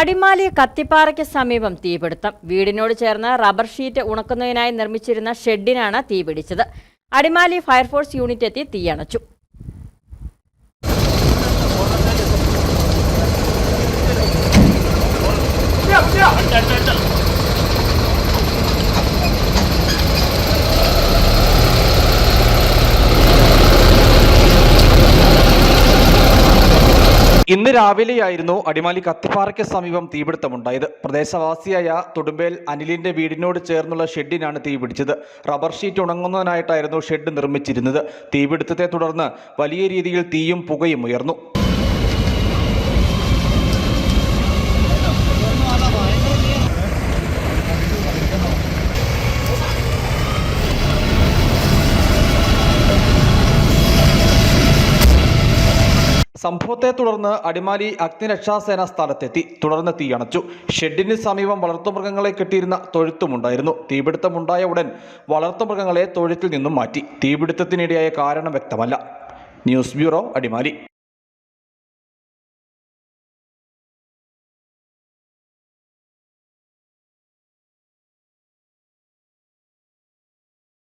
അടിമാലി കത്തിപ്പാറയ്ക്ക് സമീപം തീപിടുത്തം. വീടിനോട് ചേർന്ന് റബ്ബർ ഷീറ്റ് ഉണക്കുന്നതിനായി നിർമ്മിച്ചിരുന്ന ഷെഡിനാണ് തീപിടിച്ചത്. അടിമാലി ഫയർഫോഴ്സ് യൂണിറ്റ് എത്തി തീയണച്ചു. ഇന്ന് രാവിലെയായിരുന്നു അടിമാലി കത്തിപ്പാറയ്ക്ക് സമീപം തീപിടുത്തമുണ്ടായത്. പ്രദേശവാസിയായ തൊടുമ്പേൽ അനിലിന്റെ വീടിനോട് ചേർന്നുള്ള ഷെഡിനാണ് തീപിടിച്ചത്. റബ്ബർ ഷീറ്റ് ഉണങ്ങുന്നതിനായിട്ടായിരുന്നു ഷെഡ് നിർമ്മിച്ചിരുന്നത്. തീപിടുത്തത്തെ തുടർന്ന് വലിയ രീതിയിൽ തീയും പുകയും ഉയർന്നു. സംഭവത്തെ തുടർന്ന് അടിമാലി അഗ്നിരക്ഷാസേന സ്ഥലത്തെത്തി. തുടർന്ന് തീയണച്ചു ഷെഡിന് സമീപം വളർത്തുമൃഗങ്ങളെ കെട്ടിയിരുന്ന തൊഴുത്തുമുണ്ടായിരുന്നു. തീപിടുത്തമുണ്ടായ ഉടൻ വളർത്തുമൃഗങ്ങളെ തൊഴുത്തിൽ നിന്നും മാറ്റി. തീപിടുത്തത്തിനിടെയായ കാരണം വ്യക്തമല്ല. News bureau Adimali.